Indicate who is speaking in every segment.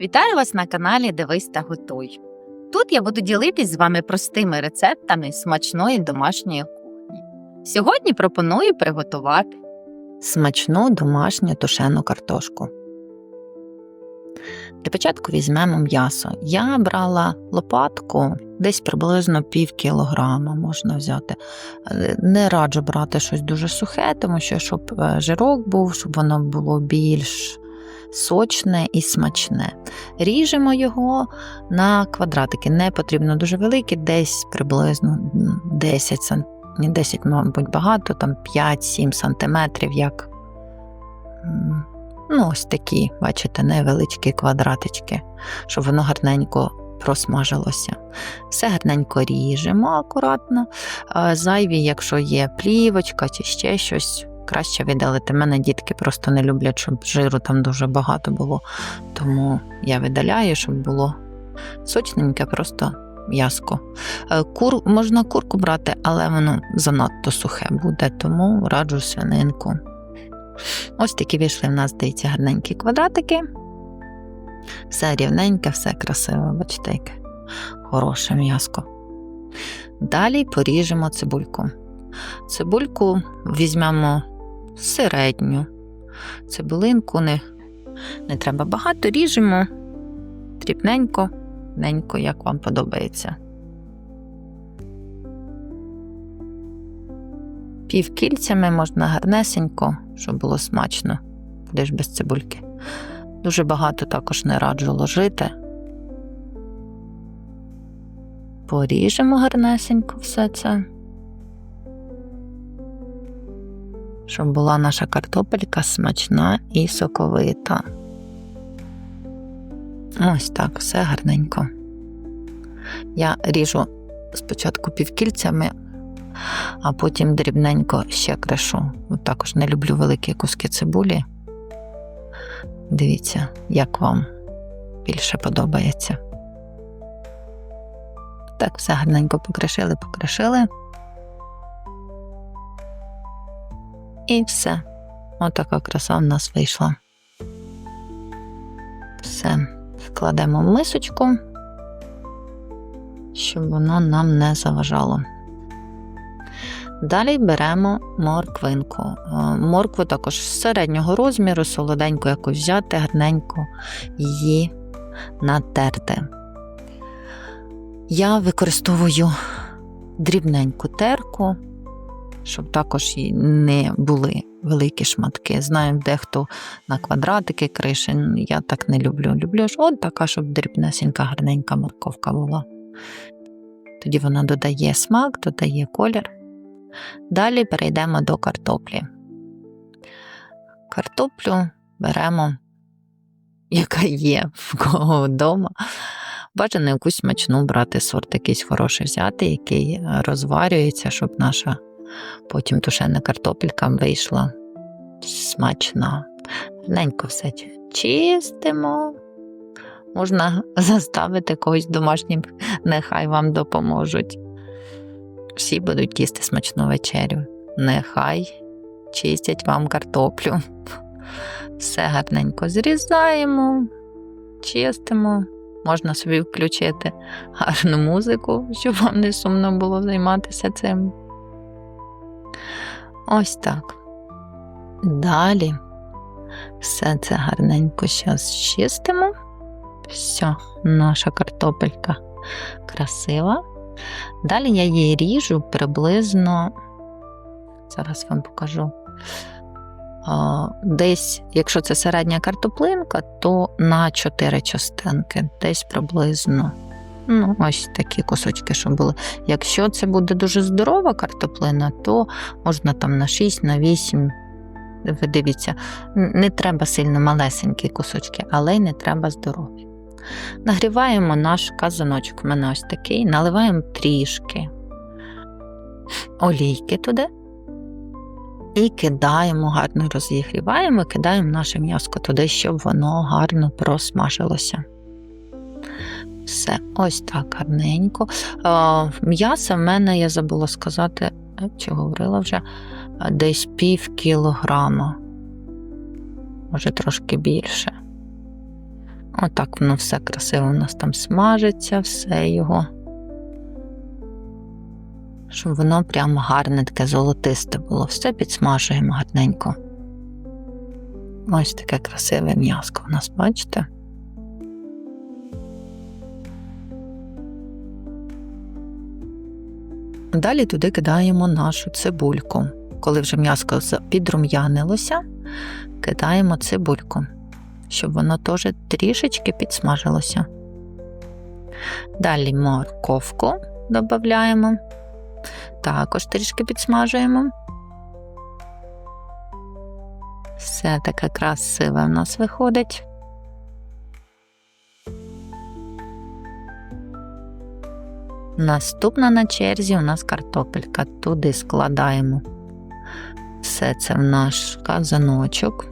Speaker 1: Вітаю вас на каналі Дивись та Готуй. Тут я буду ділитись з вами простими рецептами смачної домашньої кухні. Сьогодні пропоную приготувати
Speaker 2: смачну домашню тушену картошку. Для початку візьмемо м'ясо. Я брала лопатку десь приблизно пів кілограма можна взяти. Не раджу брати щось дуже сухе, тому що щоб е, жирок був, щоб воно було більш сочне і смачне. Ріжемо його на квадратики. Не потрібно дуже великі, десь приблизно 10 см. 10, мабуть, багато, там 5-7 сантиметрів, як ну, ось такі, бачите, невеличкі квадратички, щоб воно гарненько просмажилося. Все гарненько ріжемо акуратно. Зайві, якщо є плівочка чи ще щось, краще видалити. Мене дітки просто не люблять, щоб жиру там дуже багато було. Тому я видаляю, щоб було сочненьке, просто м'яско. Е, Кур, можна курку брати, але воно занадто сухе буде, тому раджу свининку. Ось такі вийшли в нас, здається, гарненькі квадратики. Все рівненьке, все красиве, бачите, яке хороше м'яско. Далі поріжемо цибульку. Цибульку візьмемо середню. Цибулинку не, не треба багато, ріжемо дрібненько, ненько, як вам подобається. Півкільцями можна гарнесенько, щоб було смачно, буде ж без цибульки. Дуже багато також не раджу ложити. Поріжемо гарнесенько все це. Щоб була наша картопелька смачна і соковита. Ось так, все гарненько. Я ріжу спочатку півкільцями, а потім дрібненько ще кришу. Також не люблю великі куски цибулі. Дивіться, як вам більше подобається. Так, все гарненько покришили, покришили. І все. Отака краса в нас вийшла. Все, складемо в мисочку, щоб воно нам не заважало. Далі беремо морквинку. Е, Моркву також середнього розміру, солоденько якось взяти, гарненько її натерти. Я використовую дрібненьку терку, щоб також не були великі шматки. Знаю, дехто на квадратики криші. Я так не люблю. Люблю ж от така, щоб дрібнесенька, гарненька морковка була. Тоді вона додає смак, додає колір. Далі перейдемо до картоплі. Картоплю беремо, яка є в кого вдома. Бажано якусь смачну брати сорт, якийсь хороший взяти, який розварюється, щоб наша потім тушена картопелька вийшла смачна. Гарненько все чистимо. Можна заставити когось домашнім, нехай вам допоможуть. Всі будуть їсти смачну вечерю. Нехай чистять вам картоплю. Все гарненько зрізаємо, чистимо. Можна собі включити гарну музику, щоб вам не сумно було займатися цим. Ось так. Далі все це гарненько зараз чистимо. Все, наша картопелька красива. Далі я її ріжу приблизно, зараз вам покажу. Десь, якщо це середня картоплинка, то на 4 частинки, десь приблизно. Ну, ось такі кусочки, щоб були. Якщо це буде дуже здорова картоплина, то можна там на 6, на 8. Ви дивіться, не треба сильно малесенькі кусочки, але й не треба здорові. Нагріваємо наш казаночок, у мене ось такий, наливаємо трішки олійки туди і кидаємо, гарно розігріваємо, кидаємо наше м'яско туди, щоб воно гарно просмажилося. Все, ось так гарненько. А, М'яса в мене, я забула сказати, е, чи говорила вже, е, десь пів кілограма, може трошки більше. Отак воно все красиво у нас там смажиться, все його. Щоб воно прямо гарне, таке золотисте було. Все підсмажуємо гарненько. Ось таке красиве м'яско у нас, бачите? Далі туди кидаємо нашу цибульку. Коли вже м'яско підрум'янилося, кидаємо цибульку, щоб воно теж трішечки підсмажилося. Далі морковку додаємо, також трішки підсмажуємо. Все таке красиве в нас виходить. Наступна на черзі у нас картопелька. Туди складаємо все це в наш казаночок.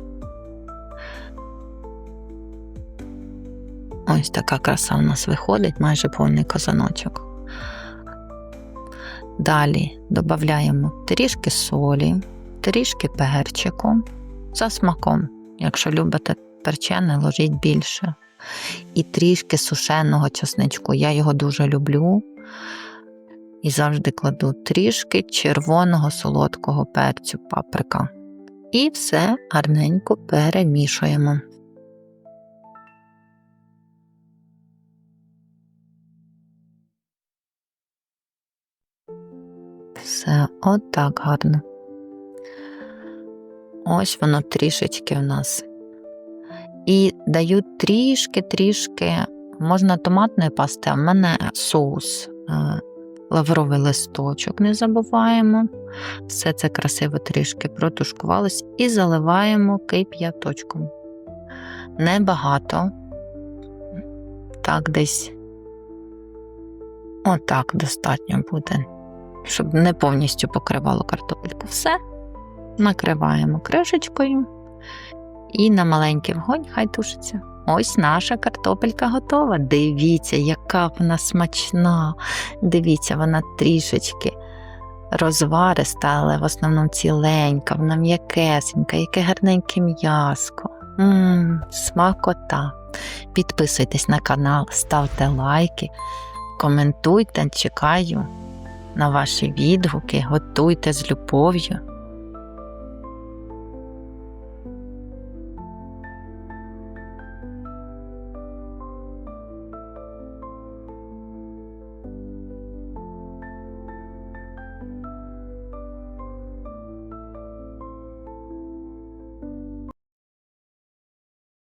Speaker 2: Ось така краса у нас виходить, майже повний казаночок. Далі додаємо трішки солі, трішки перчику за смаком. Якщо любите перчене, ложіть більше. І трішки сушеного чесничку. Я його дуже люблю. І завжди кладу трішки червоного солодкого перцю паприка. І все гарненько перемішуємо. Все отак гарно. Ось воно трішечки в нас. І даю трішки-трішки, можна томатної пасти, а в мене соус. Е, Лавровий листочок не забуваємо. Все це красиво трішки протушкувалось і заливаємо кип'яточком. Небагато. Так, десь отак достатньо буде, щоб не повністю покривало картопельку. Все. Накриваємо кришечкою і на маленький вогонь хай тушиться. Ось наша картопелька готова. Дивіться, яка вона смачна. Дивіться, вона трішечки розвариста, але в основному ціленька, вона м'якесенька, яке гарненьке м'яско. Мм, смакота. Підписуйтесь на канал, ставте лайки, коментуйте, чекаю на ваші відгуки, готуйте з любов'ю.